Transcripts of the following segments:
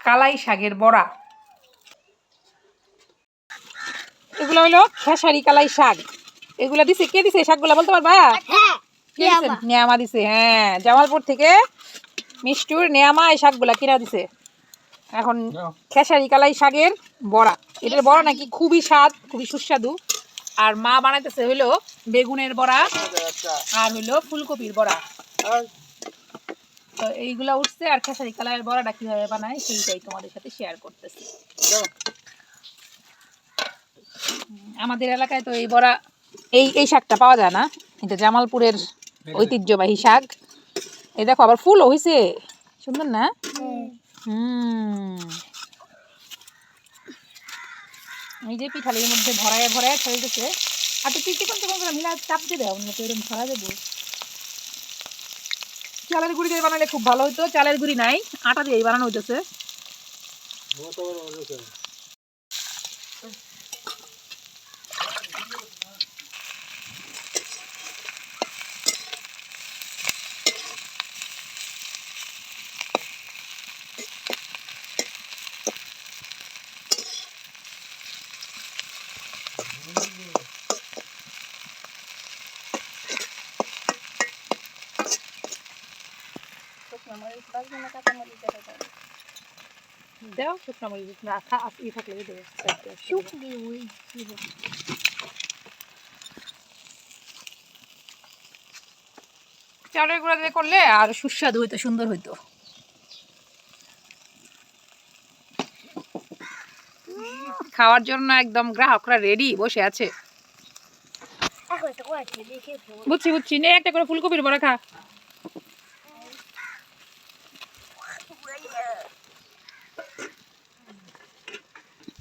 কালাই শাকের বড়া। এগুলো হলো খেসারি কালাই শাক। এগুলো দিছে কে দিছে শাকগুলো বলতে পারবা? হ্যাঁ। কে দিছে? নেয়ামা। দিছে হ্যাঁ। জামালপুর থেকে মিষ্টুর নেয়ামা এই শাকগুলা কিনা দিছে। এখন খেসারি কালাই শাকের বড়া। এটার বড়া নাকি খুবই স্বাদ খুবই সুস্বাদু। আর মা বানাইতেছে হইল বেগুনের বড়া আর হইল ফুলকপির বড়া। তো এইগুলা উঠছে আর খেসারি কালারের বড়াটা কীভাবে বানায় সেইটাই তোমাদের সাথে শেয়ার করতেছি। আমাদের এলাকায় তো এই বড়া এই এই শাকটা পাওয়া যায় না। এটা জামালপুরের ঐতিহ্যবাহী শাক। এই দেখো আবার ফুলও হয়েছে সুন্দর না? হুম। এই যে পিঠালির মধ্যে ভরায় ভরায় ছড়িয়েছে আর তো চিকন চিকন করে মিলা চাপ দিয়ে দেওয়া অন্য তো এরকম ছড়া দেবো চালের গুঁড়ি দিয়ে বানালে খুব ভালো হতো চালের গুঁড়ি নাই আটা দিয়েই বানানো হইতেছে। দাও শুকনো মরিচ না খা ই থাকলে দিয়ে দেবো। শুকনি ওই চালের গুঁড়া দিয়ে করলে আর সুস্বাদু হইতো সুন্দর হইতো। খাওয়ার জন্য একদম গ্রাহকরা রেডি বসে আছে। বুঝছি বুঝছি। নে একটা করে ফুলকপির বড়া খা।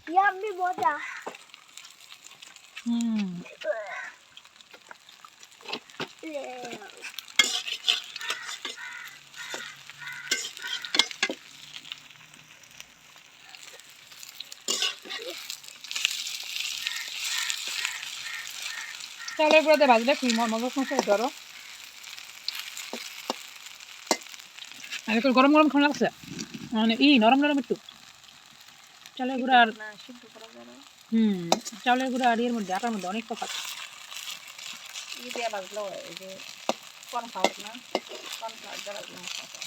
ইয়াম্মি মজা হুম চালের গুঁড়াতে ভাজলে খুবই মজা মজা হতো আরও। গরম গরম খাওয়া লাগছে। মানে ই নরম নরম একটু। চালের গুঁড়া আর না সিদ্ধ করা যাবে হুম চালের গুঁড়া আর এর মধ্যে আটার মধ্যে অনেক তফাৎ এই দিয়ে বাজলো এই যে কর্নফ্লাওয়ার না কর্নফ্লাওয়ার দ্বারা বাজলো মশলা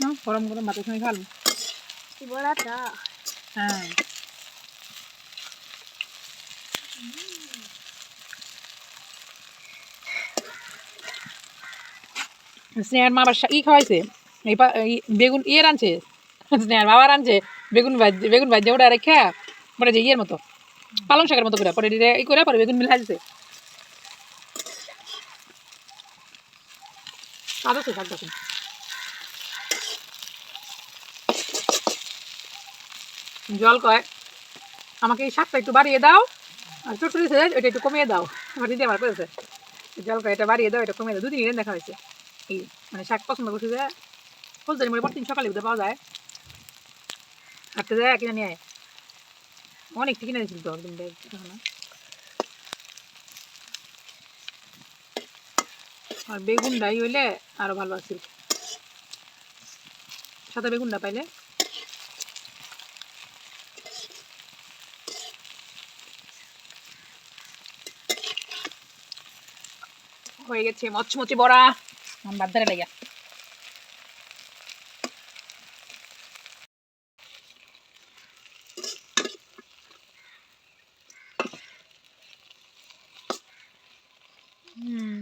না গরম গরম ভাতের সঙ্গে খাল কি বড়াটা হ্যাঁ। স্নেহার মা আবার ই খাওয়াইছে। এই বেগুন ইয়ে রাঁধছে স্নেহার বাবা রাঁধছে বেগুন ভাজ বেগুন ভাজছে ওটা রেখে পরে যে ইয়ের মতো, পালং শাকের মতো করে, পরে ই করে, পরে বেগুন মিলাই দিছে। স্বাদ আছে জল কয়, আমাকে এই শাকটা একটু বাড়িয়ে দাও। আর চটু দিয়েছে ওইটা একটু কমিয়ে দাও। আমার দিদি আমার করেছে জল কয়, এটা বাড়িয়ে দাও, এটা কমিয়ে দাও। দুদিন দেখা হয়েছে। এই মানে শাক পছন্দ করছে যে ফুলদারি মোড়ে প্রতিদিন সকালে উঠে পাওয়া যায়। হাঁটতে যায় কিনে নিয়ে আয়। অনেকটা কিনে দিয়েছিল তো, একদম। আর বেগুনটাই হইলে আরও ভালো আছিল সাদা বেগুনটা পাইলে? হয়ে গেছে মচমচে বড়া। আমার বাদ ধারে লেগে হুম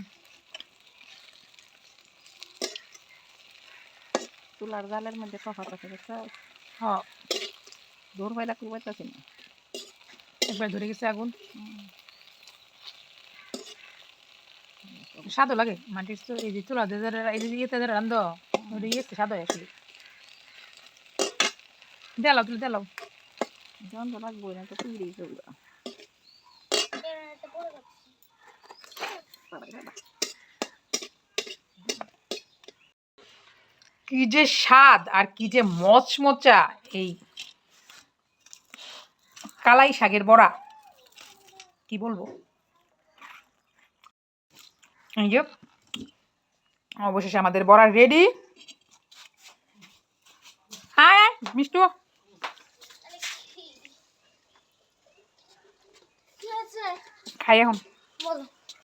চুলার জালের মধ্যে তফাৎ আছে দেখছ হ্যাঁ দূর পাইলা খুব পাইতাছি না একবার ধরে গেছে আগুন স্বাদও লাগে। মাটির চুল এই যে চুলা যারা এই যে ইয়েতে যারা রান্ধ ওটা ইয়েতে স্বাদ হয় আসলে। দেলাও তুলে দেলাও জন তো লাগবো না তো চলবে কি যে স্বাদ আর কি যে মচমচা এই কালাই শাকের বড়া। কি বলব? এই যে অবশেষে আমাদের বড়া রেডি আয় আয় মিষ্টু। খাই এখন। বলো।